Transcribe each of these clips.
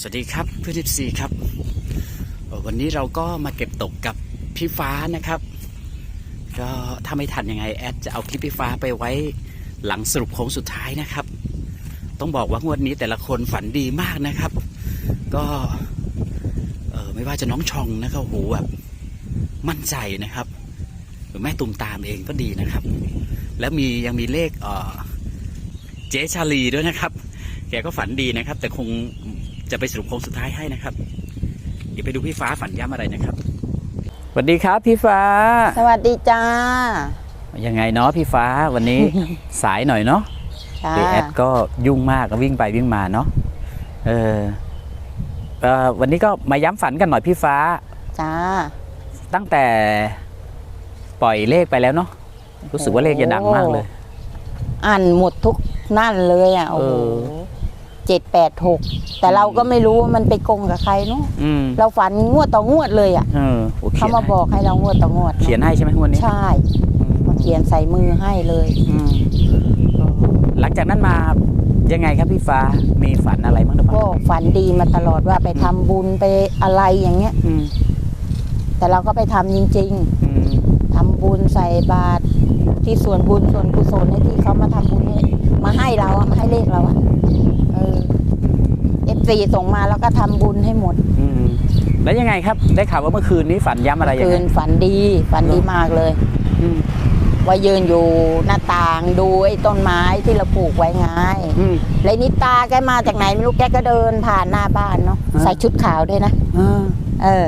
สวัสดีครับเพื่อนทิพซีครับ วันนี้เราก็มาเก็บตกกับพี่ฟ้านะครับ ก็ถ้าไม่ทันยังไงแอดจะเอาคลิปพี่ฟ้าไปไว้หลังสรุปโค้งสุดท้ายนะครับ ต้องบอกว่างวดนี้แต่ละคนฝันดีมากนะครับ ก็เออไม่ว่าจะน้องชองนะครับโอ้โหแบบมั่นใจนะครับ หรือแม่ตุ่มตามเองก็ดีนะครับ แล้วมียังมีเลขเออเจ๊ชาลีด้วยนะครับ แกก็ฝันดีนะครับ แต่คง จะไปสรุปโค้งสุดท้ายให้นะครับ เดี๋ยวไปดูพี่ฟ้าฝันย้ำอะไรนะครับสวัสดีครับพี่ฟ้า สวัสดีจ้า ยังไงเนาะพี่ฟ้าวันนี้ สายหน่อยเนาะจ้าเดแอดก็ยุ่งมากก็วิ่งไปวิ่งมาเนาะเออเอ่อวันนี้ก็มาย้ำฝันกันหน่อยพี่ฟ้า จ้า ตั้งแต่ปล่อยเลขไปแล้วเนาะรู้สึกว่าเลขจะดังมากเลย อ่านหมดทุกนั่นเลยอะโอ้โห เออเจ็ดแปดหกแต่เราก็ไม่รู้ว่ามันไปกงกับใครเนาะอืมเราฝันงวดต่องวดเลยอะเออโอเคเขามาบอกให้เรางวดต่องวดเขียนให้ใช่ไหมงวันนี้ใช่มาเขียนใส่มือให้เลยอืมหลังจากนั้นมายังไงครับพี่ฟ้ามีฝันอะไรบ้างหรือเปก็ล่าฝันดีมาตลอดว่าไปทำบุญไปอะไรอย่างเงี้ย อืมแต่เราก็ไปทำจริง อืมๆทำบุญใส่บาตรที่ส่วนบุญส่วนกุศลให้ที่เขามาทำบุญให้มาให้เราอะมาให้เลขเราอะเออเอฟ ซีส่งมาแล้วก็ทำบุญให้หมดอืมแล้วยังไงครับ ได้ข่าวว่าเมื่อคืนนี้ฝันย้ำอะไรยังคืไงนฝันดีฝันดีมากเลย อืมว่ายืนอยู่หน้าต่างดูไอ้ต้นไม้ที่เราปลูกไว้ไงอืม แล้วนิตาแกมาจากไหนไม่รู้แกก็เดินผ่านหน้าบ้านเนาะอ่าใส่ชุดขาวด้วยนะอ่าเออ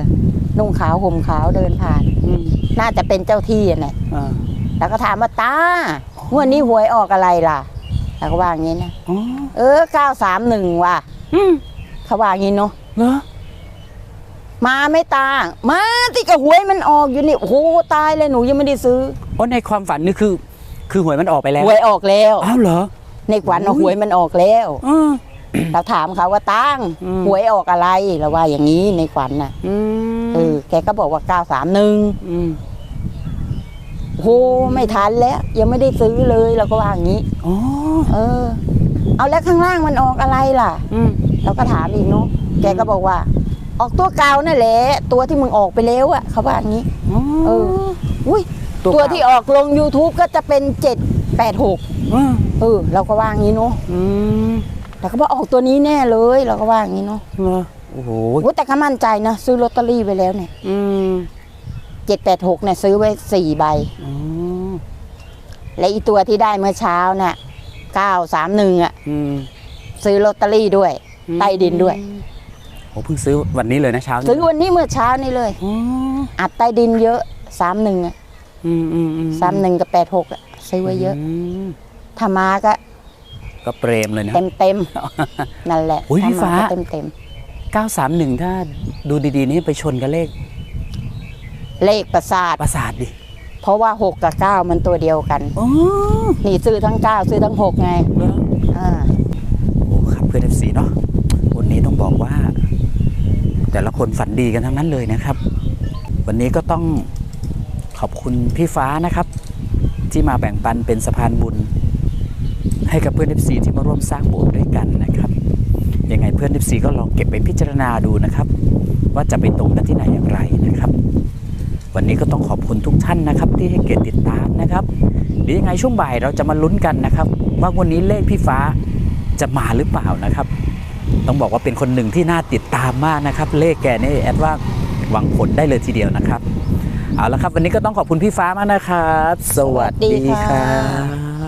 นุ่งขาวห่มขาวเดินผ่าน อืมน่าจะเป็นเจ้าที่อะเนี่ยอ่าแล้วก็ถามว่าตางวดนี้หวยออกอะไรล่ะแล้วก็ว่าอย่างนี้นะ อ๋อเออเก้าสามหนึ่งว่ะ อืมเขาว่าอย่างนี้เนาะเหรอมาไม่ตา มาที่กระหวยมันออกอยู่นี่โอ้โหตายเลยหนูยังไม่ได้ซื้อโอ้ในความฝันนี่คือ คือหวยมันออกไปแล้วหวยออกแล้วอ้าวเหรอ ในขวัญเอาอุ้หยวยมันออกแล้วอืม เราถามเขาว่าตั้งอืม หวยออกอะไรเราว่าอย่างนี้ในขวัญน่ะอืมเออแกก็บอกว่าเก้าสามหนึ่งอืมโหไม่ทันแล้ว ยังไม่ได้ซื้อเลยเราก็ว่าอย่างนี้ อ๋อ เออ เอาแล้วข้างล่างมันออกอะไรล่ะ อืมเราก็ถามอีกเนาะแกก็บอกว่า ออกตัวเก่านั่นแหละตัวที่มึงออกไปแล้วอะเขาว่าอย่างนี้ อ๋อ เออ อุ้ยตัวตัวเก่า ที่ออกลง YouTube ก็จะเป็นเจ็ดแปดหกอืมเออ เราก็ว่าอย่างนี้เนาะอืมเราก็บอกออกตัวนี้แน่เลย เราก็ว่าอย่างนี้เนาะเหรอโอ้โหโอ้แต่ก็มั่นใจนะซื้อลอตเตอรี่ไปแล้วเนี่ยอืมเจ็ดแปดหกเนี่ยซื้อไว้สี่ใบ อ๋อและอีตัวที่ได้เมื่อเช้าน่ะ เก้าสามหนึ่งอะอืมซื้อลอตเตอรี่ด้วย ใต้ดินด้วย โอ้เพิ่งซื้อวันนี้เลยนะเช้านี้ซื้อวันนี้เมื่อเช้านี้เลย อ๋ออัดใต้ดินเยอะสามหนึ่งอะอืมอืมอืมสามหนึ่งกับแปดหกอะซื้อไว้เยอะมถ้ามาก็ก็เปรมเลยนะ เต็มเต็มๆนั่นแหละอุ๊ยพี่ถ้ฟ้า เต็มเต็ม931 ถ้าดูดีๆนี่ไปชนกับเลขๆเลขประสาทประสาทดิ เพราะว่าหกกับเก้ามันตัวเดียวกันอ๋อนี่ซื้อทั้งเก้าซื้อทั้งหกไงเหรออ่าโอ้ครับเพื่อน FC เนาะวันนี้ต้องบอกว่า แต่ละคนฝันดีกันทั้งนั้นเลยนะครับ วันนี้ก็ต้องขอบคุณพี่ฟ้านะครับ ที่มาแบ่งปันเป็นสะพานบุญ ให้กับเพื่อน FC ที่มาร่วมสร้างโบสถ์ด้วยกันนะครับยังไงเพื่อน FC ก็ลองเก็บไปพิจารณาดูนะครับ ว่าจะไปตรงกันที่ไหนอย่างไรนะครับ วันนี้ก็ต้องขอบคุณทุกท่านนะครับ ที่ให้เกียรติติดตามนะครับเดี๋ยวยังไงช่วงบ่ายเราจะมาลุ้นกันนะครับ ว่าวันนี้เลขพี่ฟ้าจะมาหรือเปล่านะครับ ต้องบอกว่าเป็นคนหนึ่งที่น่าติดตามมากนะครับ เลขแกนี่แอดว่าหวังผลได้เลยทีเดียวนะครับ เอาละครับ วันนี้ก็ต้องขอบคุณพี่ฟ้ามากนะครับ สวัสดีครับ